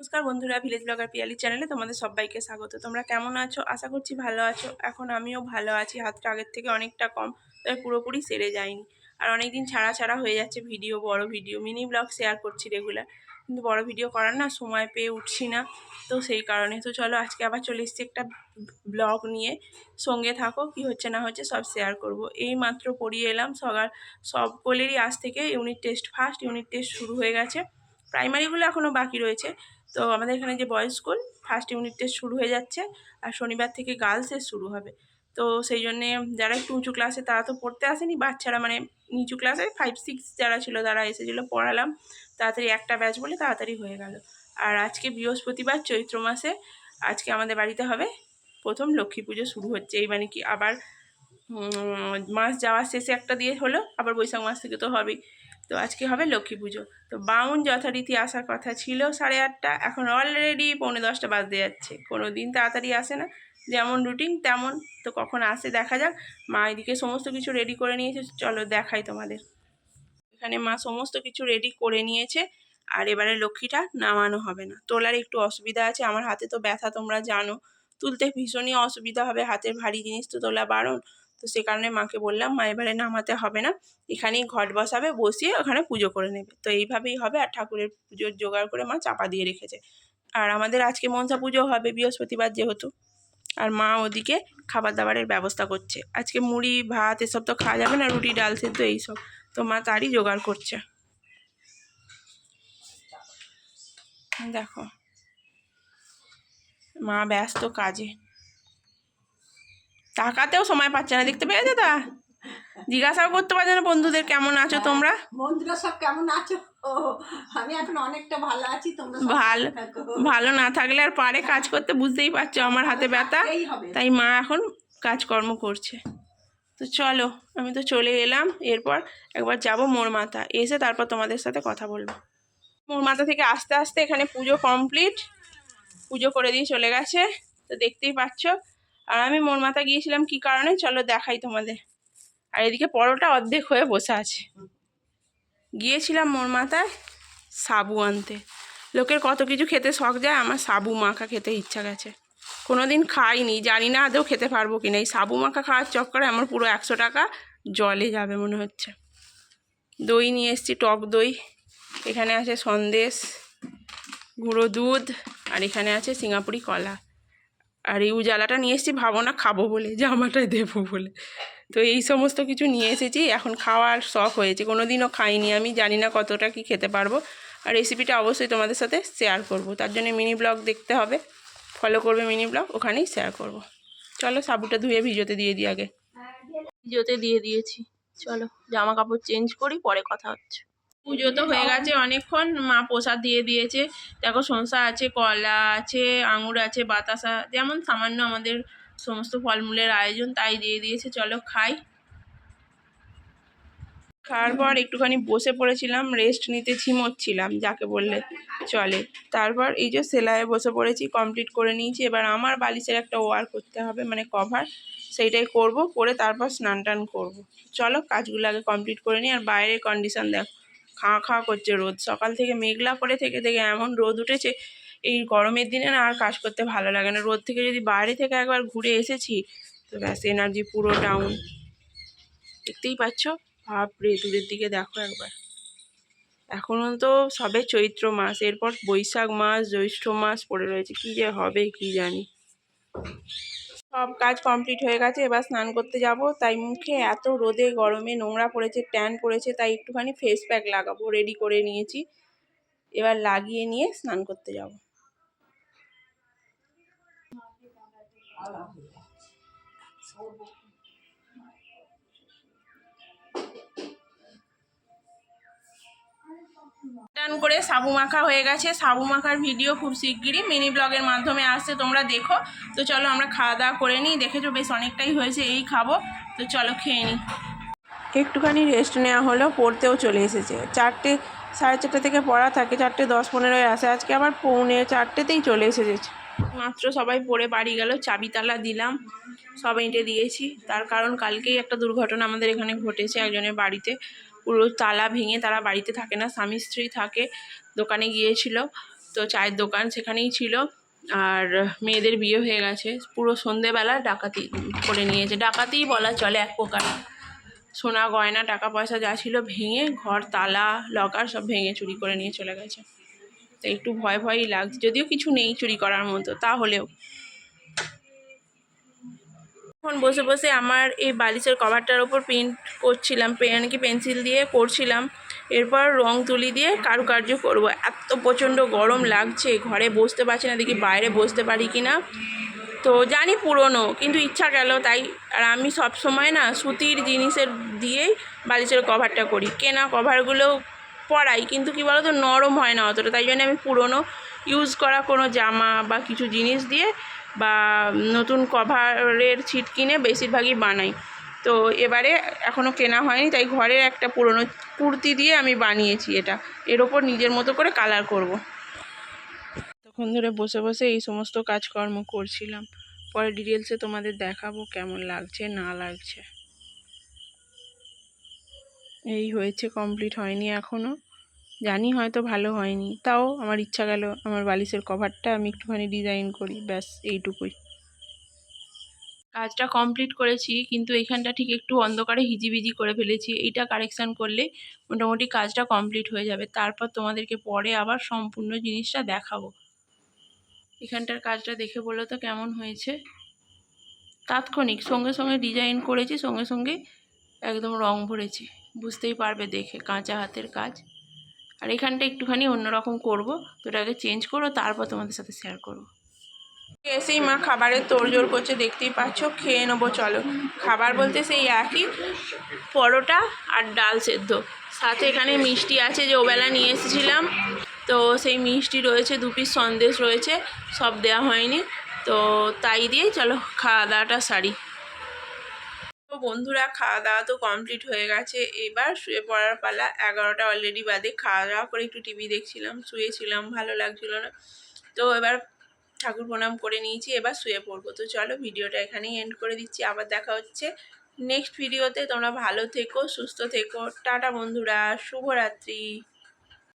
নমস্কার বন্ধুরা village blogger Piyali চ্যানেলে তোমাদের সবাইকে স্বাগত। তোমরা কেমন আছো? আশা করছি ভালো আছো। এখন আমিও ভালো আছি। হাতটা আগের থেকে অনেকটা কম তবে পুরোপুরি সেরে যায়নি আর অনেকদিন ছাড়া ছাড়া হয়ে যাচ্ছে ভিডিও, বড় ভিডিও মিনি ব্লগ শেয়ার করছি রেগুলার কিন্তু বড় ভিডিও করার না সময় পেয়ে উঠছি না, তো সেই কারণে। তো চলো আজকে আবার চলে এসছি একটা ব্লগ নিয়ে। সঙ্গে থাকো, কি হচ্ছে না হচ্ছে সব শেয়ার করব। এই মাত্র পড়িয়ে এলাম, সবার সকলেরই আজ থেকে unit test first unit test শুরু হয়ে গেছে। প্রাইমারিগুলো এখনও বাকি রয়েছে। তো আমাদের এখানে যে বয়েজ স্কুল ফার্স্ট ইউনিট শুরু হয়ে যাচ্ছে আর শনিবার থেকে গার্লসের শুরু হবে। তো সেই জন্যে যারা একটু উঁচু ক্লাসে তারা তো পড়তে আসেনি বাচ্চারা মানে নিচু ক্লাসে ফাইভ সিক্স যারা ছিল, তারা এসেছিল পড়ালাম। তাড়াতাড়ি একটা ব্যাচ বলে তাড়াতাড়ি হয়ে গেল। আর আজকে বৃহস্পতিবার, চৈত্র মাসে আজকে আমাদের বাড়িতে হবে প্রথম লক্ষ্মী পুজো শুরু হচ্ছে। এই মানে কি আবার মাস যাওয়ার শেষে একটা দিয়ে হলো, আবার বৈশাখ মাস থেকে তো হবেই। তো আজকে হবে লক্ষ্মী পুজো। তো বাউন যথারীতি আসার কথা ছিল সাড়ে আটটা, এখন অলরেডি পৌনে দশটা বাজতে যাচ্ছে। কোনো দিন তাড়াতাড়ি আসে না, যেমন রুটিন তেমন। তো কখন আসে দেখা যাক। মা এদিকে সমস্ত কিছু রেডি করে নিয়েছে, চলো দেখাই তোমাদের। এখানে মা সমস্ত কিছু রেডি করে নিয়েছে, আর এবারে লক্ষ্মীটা নামানো হবে না। তোলার একটু অসুবিধা আছে, আমার হাতে তো ব্যথা তোমরা জানো। তুলতে ভীষণই অসুবিধা হবে, হাতের ভারী জিনিস তো তোলা বারণ। তো সে কারণে মাকে বললাম, মা, এবারে নামাতে হবে না। এখানেই ঘট বসাবে, বসিয়ে ওখানে পুজো করে নেবে। তো এইভাবেই হবে, আর ঠাকুরের পুজোর জোগাড় করে মা চাপা দিয়ে রেখেছে। আর আমাদের আজকে মনসা পুজো হবে, বৃহস্পতিবার যেহেতু। আর মা ওদিকে খাবার দাবারের ব্যবস্থা করছে। আজকে মুড়ি, ভাত, এসব তো খাওয়া যাবে না, রুটি, ডাল সেদ্ধ এইসব। তো মা তারই জোগাড় করছে। দেখো, মা ব্যস্ত কাজে। তাকাতেও সময় পাচ্ছে না দেখতে পেয়েছ তা? জিজ্ঞাসাও করতে পারছে না বন্ধুদের কেমন আছো তোমরা? বন্ধুরা সব কেমন আছো? আমি এখন অনেকটা ভালো আছি তোমরা ভালো ভালো না থাকলে আর পারে কাজ করতে বুঝতেই পারছ আমার হাতে ব্যথা। তাই মা এখন কাজকর্ম করছে। তো চলো আমি তো চলে এলাম এরপর একবার যাব মোর মাথা। এসে তারপর তোমাদের সাথে কথা বলব। মোর মাথা থেকে আস্তে আস্তে এখানে পুজো কমপ্লিট। পুজো করে দিয়ে চলে গেছে তো দেখতেই পাচ্ছ। আর আমি মোর মাথা গিয়েছিলাম, কি কারণে? চলো দেখাই তোমাদের। আর এদিকে পরোটা অর্ধেক হয়ে বসে আছে। গিয়েছিলাম মোর মাথায় সাবু আনতে। লোকের কত কিছু খেতে শখ যায়, আমার সাবু মাখা খেতে ইচ্ছা গেছে। কোনো দিন খাইনি, জানি না আদৌ খেতে পারব কি না এই সাবু মাখা খাওয়ার চক্করে আমার পুরো একশো টাকা জলে যাবে মনে হচ্ছে। দই নিয়ে এসেছি, টক দই। এখানে আছে সন্দেশ, গুঁড়ো দুধ, আর এখানে আছে সিঙ্গাপুরি কলা। আর এই উজালাটা নিয়ে এসেছি, ভাবো না খাব বলে, জামাটাই দেবো বলে। তো এই সমস্ত কিছু নিয়ে এসেছি, এখন খাওয়ার শখ হয়েছে কোনো দিনও খাইনি আমি, জানি না কতটা কি খেতে পারব। আর রেসিপিটা অবশ্যই তোমাদের সাথে শেয়ার করব, তার জন্য মিনি ব্লগ দেখতে হবে ফলো করবে মিনি ব্লগ ওখানেই শেয়ার করব। চলো সাবুটা ধুয়ে ভিজোতে দিয়ে দিই আগে। ভিজোতে দিয়ে দিয়েছি, চলো জামা কাপড় চেঞ্জ করি, পরে কথা হচ্ছে। পুজো তো হয়ে গেছে, অনেকক্ষণ মা প্রসাদ দিয়ে দিয়েছে। দেখো শসা আছে, কলা আছে, আঙুর আছে, বাতাসা, যেমন সামান্য আমাদের সমস্ত ফলমূলের আয়োজন তাই দিয়ে দিয়েছে। চলো খাই। খাওয়ার পর একটুখানি বসে পড়েছিলাম রেস্ট নিতে ঝিমোচ্ছিলাম যাকে বললে চলে। তারপর এই যে সেলাইয়ে বসে পড়েছি কমপ্লিট করে নিয়েছি। এবার আমার বালিশের একটা ওয়ার করতে হবে মানে কভার সেইটাই করব, করে তারপর স্নান টান করব। চলো কাজগুলো আগে কমপ্লিট করে নিই, আর বাইরের কন্ডিশন দেখো। খাওয়া খাঁ করছে রোদ। সকাল থেকে মেঘলা করে থেকে থেকে এমন রোদ উঠেছে, এই গরমের দিনে না আর কাজ করতে ভালো লাগে না। রোদ থেকে যদি বাইরে থেকে একবার ঘুরে এসেছি, তো ব্যাস এনার্জি পুরো ডাউন দেখতেই পাচ্ছ? বাপরে, দূরের দিকে দেখো একবার। এখনও তো সবে চৈত্র মাস, এরপর বৈশাখ মাস, জ্যৈষ্ঠ মাস পড়ে রয়েছে। কী যে হবে, কি জানি। সব কাজ কমপ্লিট হয়ে গেছে, এবার স্নান করতে যাব। তাই মুখে এত রোদে গরমে নোংরা পড়েছে ট্যান পড়েছে, তাই একটুখানি ফেস প্যাক লাগাবো রেডি করে নিয়েছি। এবার লাগিয়ে নিয়ে স্নান করতে যাব। টান করে সাবু মাখা হয়ে গেছে। সাবু মাখার ভিডিও খুব শিগগিরই মিনি ব্লগের মাধ্যমে আসছে, তোমরা দেখো। তো চলো আমরা খাওয়া দাওয়া করে নিই। দেখেছ বেশ অনেকটাই হয়েছে, এই খাব। তো চলো খেয়ে নিই। একটুখানি রেস্ট নেওয়া হলো, পড়তেও চলে এসেছে। চারটে, সাড়ে চারটে থেকে পড়া থাকে, চারটে দশ পনেরোয় আসে। আজকে আবার পৌনে চারটেতেই চলে এসেছে। মাত্র সবাই পড়ে বাড়ি গেল চাবি তালা দিলাম, সব এঁটে দিয়েছি। তার কারণ কালকেই একটা দুর্ঘটনা আমাদের এখানে ঘটেছে একজনের বাড়িতে। পুরো তালা ভেঙে তারা বাড়িতে থাকে না, স্বামী স্ত্রী থাকে, দোকানে গিয়েছিল। তো চায়ের দোকান সেখানেই ছিল। আর মেয়েদের বিয়ে হয়ে গেছে। পুরো সন্ধেবেলা ডাকাতি করে নিয়েছে। ডাকাতিই বলা চলে এক প্রকার। সোনা গয়না, টাকা পয়সা যা ছিল ভেঙে ঘর, তালা, লকার সব ভেঙে চুরি করে নিয়ে চলে গেছে। তো একটু ভয় ভয়ই লাগছে। যদিও কিছু নেই চুরি করার মতো, তাহলেও। এখন বসে বসে আমার এই বালিশের কভারটার ওপর পেন্ট করছিলাম পেন কি পেন্সিল দিয়ে করছিলাম। এরপর রং তুলি দিয়ে কারুকার্য করব। এত প্রচণ্ড গরম লাগছে, ঘরে বসতে পারছি না, দেখি বাইরে বসতে পারি কি না। তো জানি পুরনো, কিন্তু ইচ্ছা গেল তাই। আর আমি সব সময় না সুতির জিনিসের দিয়েই বালিশের কভারটা করি। কেনা কভারগুলো পরাই, কিন্তু কী বলো তো নরম হয় না অতটা। তাই জন্য আমি পুরনো ইউজ করা কোনো জামা বা কিছু জিনিস দিয়ে বা নতুন কভারের ছিট কিনে বেশিরভাগই বানাই। তো এবারে এখনও কেনা হয়নি, তাই ঘরের একটা পুরনো কুর্তি দিয়ে আমি বানিয়েছি এটা। এর ওপর নিজের মতো করে কালার করব। তখন ধরে বসে বসে এই সমস্ত কাজকর্ম করছিলাম। পরে ডিটেলসে তোমাদের দেখাবো কেমন লাগছে, না লাগছে। এই হয়েছে কমপ্লিট হয়নি এখনও জানি হয়তো ভালো হয়নি, তাও আমার ইচ্ছা গেল আমার বালিশের কভারটা আমি একটুখানি ডিজাইন করি, ব্যাস এইটুকুই। কাজটা কমপ্লিট করেছি, কিন্তু এইখানটা ঠিক একটু অন্ধকারে হিজিবিজি করে ফেলেছি, এইটা কারেকশান করলে মোটামুটি কাজটা কমপ্লিট হয়ে যাবে। তারপর তোমাদেরকে পরে আবার সম্পূর্ণ জিনিসটা দেখাবো। এখানটার কাজটা দেখে বলো তো কেমন হয়েছে? তাৎক্ষণিক, সঙ্গে সঙ্গে ডিজাইন করেছি, সঙ্গে সঙ্গে একদম রং ভরেছি। বুঝতেই পারবে দেখে কাঁচা হাতের কাজ। আর এখানটা একটুখানি অন্যরকম করব। তো ওটাকে চেঞ্জ করো, তারপর তোমাদের সাথে শেয়ার করব। এসেই মা খাবারের তোড়জোড় করছে, দেখতেই পাচ্ছ, খেয়ে নেব, চলো। খাবার বলতে সেই একই, পরোটা আর ডাল সেদ্ধ। সাথে এখানে মিষ্টি আছে যে ওবেলা নিয়ে এসেছিলাম। তো সেই মিষ্টি রয়েছে, দু পিস সন্দেশ রয়েছে, সব দেওয়া হয়নি। তো তাই দিয়ে চলো, খাওয়া দাওয়াটা সারি। বন্ধুরা খাওয়া দাওয়া তো কমপ্লিট হয়ে গেছে। এবার শুয়ে পড়ার পালা। এগারোটা অলরেডি বাদে খাওয়া দাওয়া করে একটু টিভি দেখছিলাম, শুয়েছিলাম, ভালো লাগছিল না। তো এবার ঠাকুর প্রণাম করে নিয়েছি, এবার শুয়ে পড়ব। তো চলো ভিডিওটা এখানেই এন্ড করে দিচ্ছি। আবার দেখা হচ্ছে নেক্সট ভিডিওতে তোমরা ভালো থেকো, সুস্থ থেকো। টাটা বন্ধুরা, শুভরাত্রি।